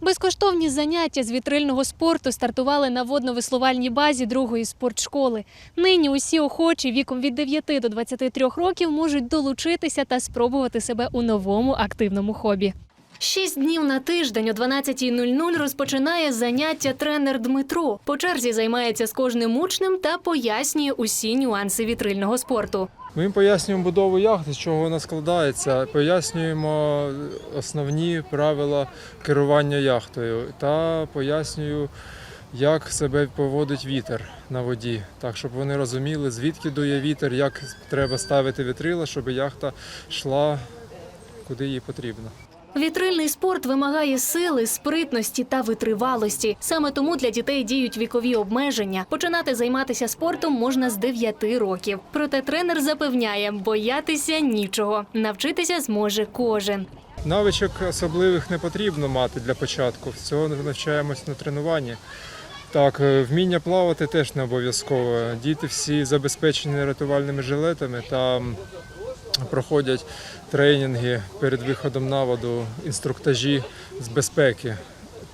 Безкоштовні заняття з вітрильного спорту стартували на водно-веслувальній базі другої спортшколи. Нині усі охочі віком від 9 до 23 років можуть долучитися та спробувати себе у новому активному хобі. Шість днів на тиждень о 12.00 розпочинає заняття тренер Дмитро. По черзі займається з кожним учнем та пояснює усі нюанси вітрильного спорту. Ми пояснюємо будову яхти, з чого вона складається, пояснюємо основні правила керування яхтою та пояснюю, як себе поводить вітер на воді, так щоб вони розуміли, звідки дує вітер, як треба ставити вітрила, щоб яхта йшла куди їй потрібно. Вітрильний спорт вимагає сили, спритності та витривалості. Саме тому для дітей діють вікові обмеження. Починати займатися спортом можна з 9 років. Проте тренер запевняє, боятися нічого. Навчитися зможе кожен. Навичок особливих не потрібно мати для початку. Всього навчаємось на тренуванні. Так, е, вміння плавати теж не обов'язково. Діти всі забезпечені рятувальними жилетами та проходять тренінги перед виходом на воду, інструктажі з безпеки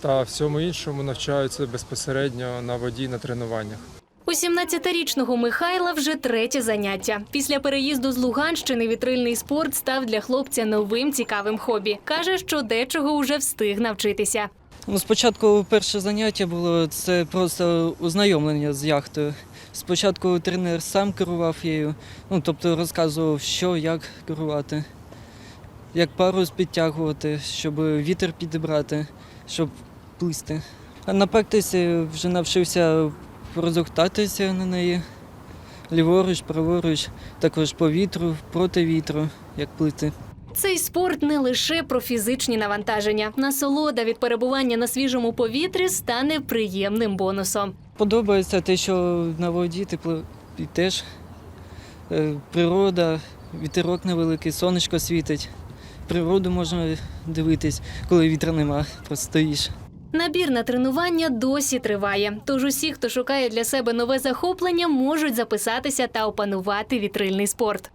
та всьому іншому навчаються безпосередньо на воді на тренуваннях. У 17-річного Михайла вже третє заняття. Після переїзду з Луганщини вітрильний спорт став для хлопця новим цікавим хобі. Каже, що дечого уже встиг навчитися. Ну, спочатку перше заняття було це просто ознайомлення з яхтою. Спочатку тренер сам керував нею, ну тобто розказував, що як керувати, як парус підтягувати, щоб вітер підібрати, щоб плисти. А на практиці вже навчився розгортатися на неї ліворуч, праворуч, також по вітру, проти вітру, як плити. Цей спорт не лише про фізичні навантаження. Насолода від перебування на свіжому повітрі стане приємним бонусом. Подобається те, що на воді тепло і теж е, природа, вітерок невеликий, сонечко світить. Природу можна дивитись, коли вітра нема, просто стоїш. Набір на тренування досі триває. Тож усі, хто шукає для себе нове захоплення, можуть записатися та опанувати вітрильний спорт.